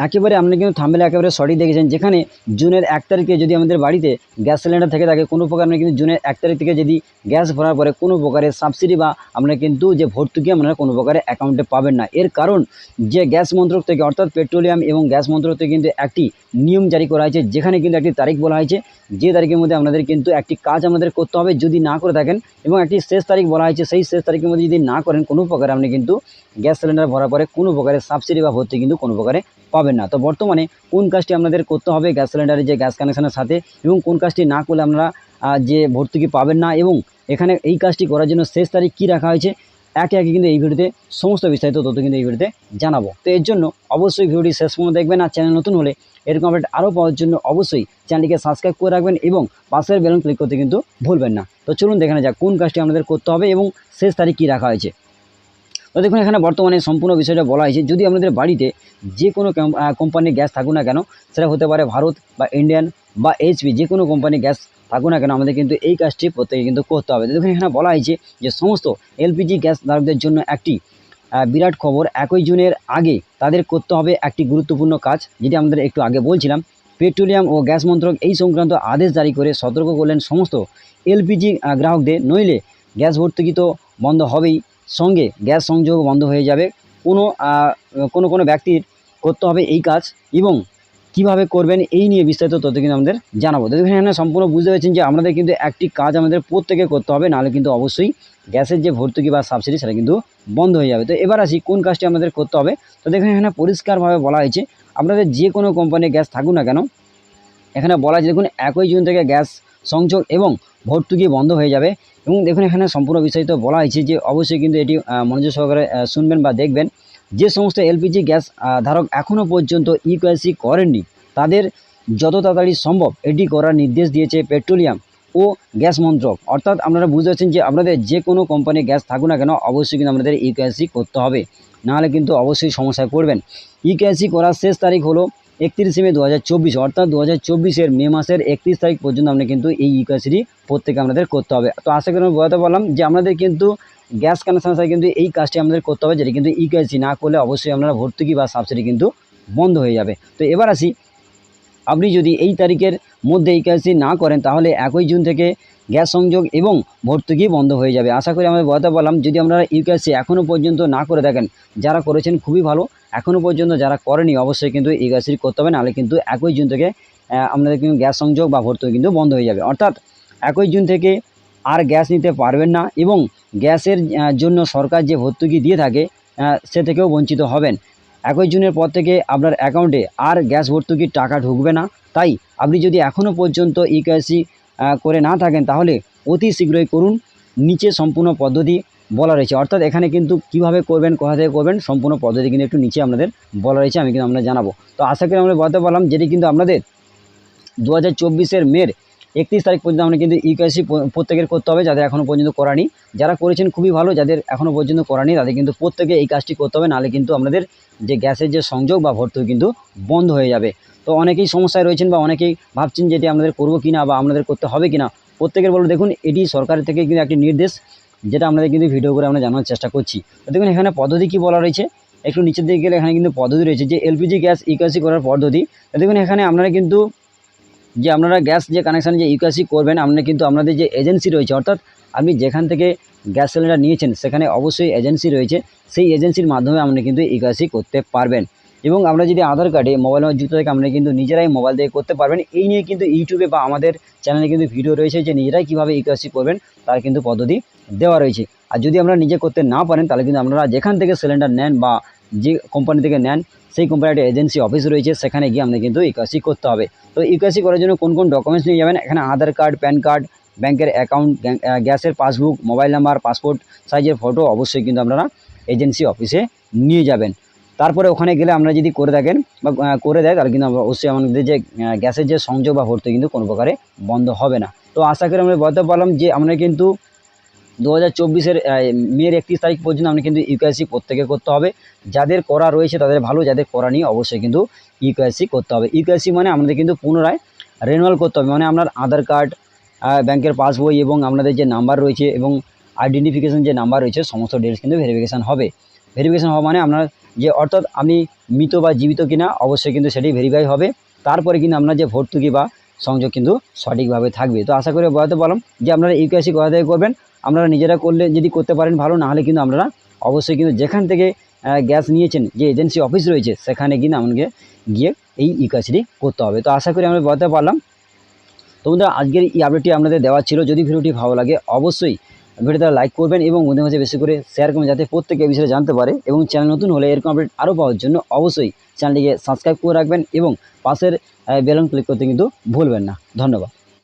একেবারে আপনি কিন্তু থাম্বেলে একেবারে সঠিক দেখেছেন। যেখানে জুনের এক তারিখে যদি আমাদের বাড়িতে গ্যাস সিলিন্ডার থেকে থাকে, কোনো প্রকার আমরা কিন্তু জুনের এক তারিখ থেকে যদি গ্যাস ভরার পরে কোনো প্রকারের সাবসিডি বা আমরা কিন্তু যে ভর্তুকি আপনারা কোনো প্রকারের অ্যাকাউন্টে পাবেন না। এর কারণ যে গ্যাস মন্ত্রক থেকে অর্থাৎ পেট্রোলিয়াম এবং গ্যাস মন্ত্রক থেকে কিন্তু একটি নিয়ম জারি করা হয়েছে, যেখানে কিন্তু একটি তারিখ বলা হয়েছে। যে তারিখের মধ্যে আপনাদের কিন্তু একটি কাজ আমাদের করতে হবে যদি না করে থাকেন এবং একটি শেষ তারিখ বলা হয়েছে, সেই শেষ তারিখের মধ্যে যদি না করেন, কোনো প্রকারে আপনি কিন্তু গ্যাস সিলিন্ডার ভরার পরে কোনো প্রকারের সাবসিডি বা ভর্তি কিন্তু কোনো প্রকারে পাবেন না। তো বর্তমানে কোন কাজটি আপনাদের করতে হবে গ্যাস সিলিন্ডারের যে গ্যাস কানেকশনের সাথে এবং কোন কাজটি না করলে আপনারা যে ভর্তুকি পাবেন না এবং এখানে এই কাজটি করার জন্য শেষ তারিখ কী রাখা হয়েছে, একে একে কিন্তু এই ভিডিওতে সমস্ত বিস্তারিত তথ্য কিন্তু এই ভিডিওতে জানাব। তো এর জন্য অবশ্যই ভিডিওটি শেষ পর্যন্ত দেখবেন আর চ্যানেল নতুন হলে এরকম আপডেট আরও পাওয়ার জন্য অবশ্যই চ্যানেলটিকে সাবস্ক্রাইব করে রাখবেন এবং পাশের বেলুন ক্লিক করতে কিন্তু ভুলবেন না। তো চলুন দেখে যাক কোন কাজটি আমাদের করতে হবে এবং শেষ তারিখ কী রাখা হয়েছে। তো দেখুন, এখানে বর্তমানে সম্পূর্ণ বিষয়টা বলা হয়েছে, যদি আপনাদের বাড়িতে যে কোনো কোম্পানির গ্যাস থাকুক না কেন, সেটা হতে পারে ভারত বা ইন্ডিয়ান বা এইচপি যে কোনো কোম্পানির গ্যাস থাকুক না কেন, আমাদের কিন্তু এই কাজটি প্রত্যেকে কিন্তু করতে হবে। দেখুন, এখানে বলা হয়েছে যে সমস্ত এলপিজি গ্যাস ধারকদের জন্য একটি বিরাট খবর, একই জুনের আগে তাদের করতে হবে একটি গুরুত্বপূর্ণ কাজ, যেটি আমাদের একটু আগে বলছিলাম। পেট্রোলিয়াম ও গ্যাস মন্ত্রক এই সংক্রান্ত আদেশ জারি করে সতর্ক করলেন সমস্ত এলপিজি গ্রাহকদের, নইলে গ্যাস ভর্তুকি তো বন্ধ হবেই। সঙ্গে গ্যাস সংযোগ বন্ধ হয়ে যাবে। কোনো কোনো কোনো ব্যক্তির করতে হবে এই কাজ এবং কীভাবে করবেন এই নিয়ে বিস্তারিত তথ্য কিন্তু আমাদের জানাব। তো এখানে সম্পূর্ণ বুঝতে পেরেছেন যে আমাদের কিন্তু একটি কাজ আমাদের প্রত্যেকে করতে হবে, নাহলে কিন্তু অবশ্যই গ্যাসের যে ভর্তুকি বা সাবসিডি সেটা কিন্তু বন্ধ হয়ে যাবে। তো এবার আসি কোন কাজটি আমাদের করতে হবে। তো দেখুন, এখানে পরিষ্কারভাবে বলা হয়েছে, আপনাদের যে কোনো কোম্পানির গ্যাস থাকুক না কেন, এখানে বলা হয়েছে দেখুন, একই জুন থেকে গ্যাস সংযোগ এবং ভর্তুকি বন্ধ হয়ে যাবে। এবং দেখুন, এখানে সম্পূর্ণ বিস্তারিত বলা হয়েছে যে অবশ্যই কিন্তু এটি মনোযোগ সহকারে শুনবেন বা দেখবেন। যে সমস্ত এলপিজি গ্যাস ধারক এখনও পর্যন্ত ইকোয়াসি করেননি, তাদের যত তাড়াতাড়ি সম্ভব এটি করার নির্দেশ দিয়েছে পেট্রোলিয়াম ও গ্যাস মন্ত্রক। অর্থাৎ আপনারা বুঝতে পারছেন যে আপনাদের যে কোনো কোম্পানির গ্যাস থাকুক না কেন, অবশ্যই কিন্তু আপনাদের ইকোয়াসি করতে হবে। নাহলে কিন্তু অবশ্যই সমস্যায় পড়বেন। ইকোয়াসি করার শেষ তারিখ হলো একত্রিশে মে দু হাজার চব্বিশ, অর্থাৎ দু হাজার চব্বিশের মে মাসের একত্রিশ তারিখ পর্যন্ত আমরা কিন্তু এই ইকোয়াসিটি প্রত্যেকে আমাদের করতে হবে। তো আশা করি আমি বোঝাতে পারলাম যে আমাদের কিন্তু গ্যাস কানেকশনের সাথে কিন্তু এই কাজটি আমাদের করতে হবে, যেটা কিন্তু ইকোয়াসি না করলে অবশ্যই আপনারা ভর্তুকি বা সাবসিডি কিন্তু বন্ধ হয়ে যাবে। তো এবার আসি, আপনি যদি এই তারিখের মধ্যে এই কাজটি না করেন, তাহলে একই জুন থেকে গ্যাস সংযোগ এবং ভর্তুকি বন্ধ হয়ে যাবে। আশা করি আমরা বলতে পারলাম, যদি আপনারা ইউকাসি এখনও পর্যন্ত না করে থাকেন, যারা করেছেন খুবই ভালো। এখনও পর্যন্ত যারা করেনি, অবশ্যই কিন্তু ইউকাসি করতে হবে, নাহলে কিন্তু একই জুন থেকে আপনাদের কিন্তু গ্যাস সংযোগ বা ভর্তুকি কিন্তু বন্ধ হয়ে যাবে। অর্থাৎ একই জুন থেকে আর গ্যাস নিতে পারবেন না এবং গ্যাসের জন্য সরকার যে ভর্তুকি দিয়ে থাকে সে থেকেও বঞ্চিত হবেন। একই জুনের পর থেকে আপনার অ্যাকাউন্টে আর গ্যাস ভর্তুকির টাকা ঢুকবে না। তাই আপনি যদি এখনও পর্যন্ত ইকেআইসি করে না থাকেন, তাহলে অতি শীঘ্রই করুন। নিচে সম্পূর্ণ পদ্ধতি বলা রয়েছে। অর্থাৎ এখানে কিন্তু কীভাবে করবেন, কোথা থেকে করবেন, সম্পূর্ণ পদ্ধতি কিন্তু একটু নিচে আপনাদের বলা রয়েছে, আমি কিন্তু আমরা জানাব। তো আশা করি আমরা বলতে পারলাম যেটি কিন্তু আপনাদের দু হাজার চব্বিশের মের একত্রিশ তারিখ পর্যন্ত আমরা কিন্তু ইউকেসি প্রত্যেকের করতে হবে, যাদের এখনও পর্যন্ত করানি যারা করেছেন খুবই ভালো, যাদের এখনও পর্যন্ত করানি তাদের কিন্তু প্রত্যেকে এই কাজটি করতে হবে, নাহলে কিন্তু আমাদের যে গ্যাসের যে সংযোগ বা ভর্তুকি কিন্তু বন্ধ হয়ে যাবে। তো অনেকেই সমস্যায় রয়েছেন বা অনেকেই ভাবছেন যে এটি আমাদের করব কিনা বা আমাদের করতে হবে কিনা। প্রত্যেকের বলো দেখুন, এটি সরকার থেকে কিন্তু একটি নির্দেশ, যেটা আপনাদের কিন্তু ভিডিও করে আমরা জানানোর চেষ্টা করছি। দেখুন, এখানে পদ্ধতি কী বলা রয়েছে? একটু নিচের দিকে গেলে এখানে কিন্তু পদ্ধতি রয়েছে যে এলপিজি গ্যাস ইকাসি করার পদ্ধতি। দেখুন, এখানে আপনারা কিন্তু যে আপনারা গ্যাস যে কানেকশান যে ইউকাসি করবেন, আপনারা কিন্তু আপনাদের যে এজেন্সি রয়েছে, অর্থাৎ আপনি যেখান থেকে গ্যাস সিলিন্ডার নিয়েছেন, সেখানে অবশ্যই এজেন্সি রয়েছে। সেই এজেন্সির মাধ্যমে আপনি কিন্তু ইউকাসি করতে পারবেন। এবং আমরা যদি আধার কার্ডে মোবাইল নম্বর যুক্ত থেকে আমরা কিন্তু নিজেরাই মোবাইল থেকে করতে পারবেন। এই নিয়ে কিন্তু ইউটিউবে বা আমাদের চ্যানেলে কিন্তু ভিডিও রয়েছে যে নিজেরাই কীভাবে ইউকাসি করবেন, তার কিন্তু পদ্ধতি দেওয়া রয়েছে। আর যদি আমরা নিজে করতে না পারেন, তাহলে কিন্তু আপনারা যেখান থেকে সিলিন্ডার নেন বা যে কোম্পানি থেকে নেন, সেই কোম্পানির এজেন্সি অফিস রয়েছে, সেখানে গিয়ে আপনাদের কিন্তু ইকাসি করতে হবে। তো ইকাসি করার জন্য কোন কোন ডকুমেন্টস নিয়ে যাবেন? এখানে আধার কার্ড প্যান কার্ড ব্যাংকের অ্যাকাউন্ট গ্যাসের পাসবুক মোবাইল নাম্বার পাসপোর্ট সাইজের ফটো অবশ্যই কিন্তু আপনারা এজেন্সি অফিসে নিয়ে যাবেন। তারপরে ওখানে গেলে আমরা যদি করে থাকেন বা করে দেয়, তাহলে কিন্তু অবশ্যই আমাদের যে গ্যাসের যে সংযোগ বা ভর্তি কিন্তু কোনো প্রকারে বন্ধ হবে না। তো আশা করি আমরা বলতে পারলাম যে, আমরা কিন্তু দু হাজার চব্বিশের মেয়ের একত্রিশ তারিখ পর্যন্ত আমরা কিন্তু ইউকেএসি প্রত্যেকে করতে হবে। যাদের করা রয়েছে তাদের ভালো, যাদের করা নিয়ে অবশ্যই কিন্তু ইউকেএসি করতে হবে। ইউকেএসি মানে আমাদের কিন্তু পুনরায় রেনুয়াল করতে হবে। মানে আপনার আধার কার্ড ব্যাংকের পাসবই এবং আপনাদের যে নাম্বার রয়েছে এবং আইডেন্টিফিকেশন যে নাম্বার রয়েছে, সমস্ত ডিটেলস কিন্তু ভেরিফিকেশান হবে। ভেরিফিকেশন হওয়া মানে আপনার যে অর্থাৎ আপনি মৃত বা জীবিত কিনা, অবশ্যই কিন্তু সেটি ভেরিফাই হবে। তারপরে কিন্তু আপনার যে ভর্তুকি বা সংযোগ কিন্তু সঠিকভাবে থাকবে। তো আশা করি বলাতে পারলাম যে আপনারা ইউকেআইসি কোথা থেকে করবেন, আপনারা নিজেরা করলে যদি করতে পারেন ভালো, নাহলে কিন্তু আপনারা অবশ্যই কিন্তু যেখান থেকে গ্যাস নিয়েছেন, যে এজেন্সি অফিস রয়েছে, সেখানে কিন্তু আমাকে গিয়ে এই ইউকেআইসিটি করতে হবে। তো আশা করি আমরা বলতে পারলাম। তো বন্ধুরা, আজকের এই আপডেটটি আপনাদের দেওয়া ছিল। যদি ভিডিওটি ভালো লাগে, অবশ্যই ভিডিওটা লাইক করবেন এবং বন্ধু মাঝে বেশি করে শেয়ার করবেন যাতে প্রত্যেকে এই বিষয়ে জানতে পারে এবং চ্যানেল নতুন হলে এরকম আপডেট আরও পাওয়ার জন্য অবশ্যই চ্যানেলটিকে সাবস্ক্রাইব করে রাখবেন এবং পাশের বেলন ক্লিক করতে কিন্তু ভুলবেন না। ধন্যবাদ।